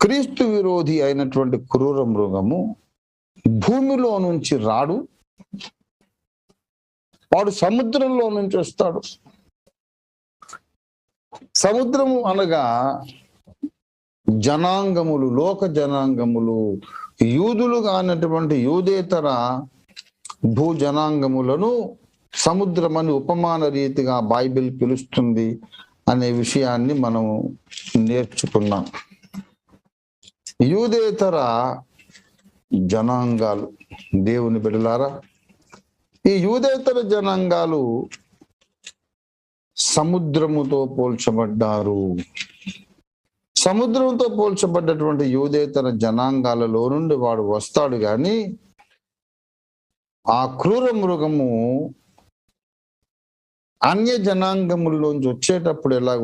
క్రీస్తు విరోధి అయినటువంటి క్రూర మృగము భూమిలో నుంచి రాడు. వాడు సముద్రంలో నుంచి వస్తాడు. సముద్రము అనగా జనాంగములు లోక జనాంగములు యూదులు కానటువంటి యూదేతర భూ జనాంగములను సముద్రం అని ఉపమాన రీతిగా బైబిల్ పిలుస్తుంది అనే విషయాన్ని మనం నేర్చుకున్నాం. యూదేతర జనాంగాలు దేవుని బిడలారా ఈ యూదేతర జనాంగాలు సముద్రముతో పోల్చబడ్డారు. సముద్రంతో పోల్చబడ్డటువంటి యూదేతర జనాంగాలలో నుండి వాడు వస్తాడు కానీ ఆ క్రూర మృగము అన్య జనాంగముల్లోంచి వచ్చేటప్పుడు ఎలా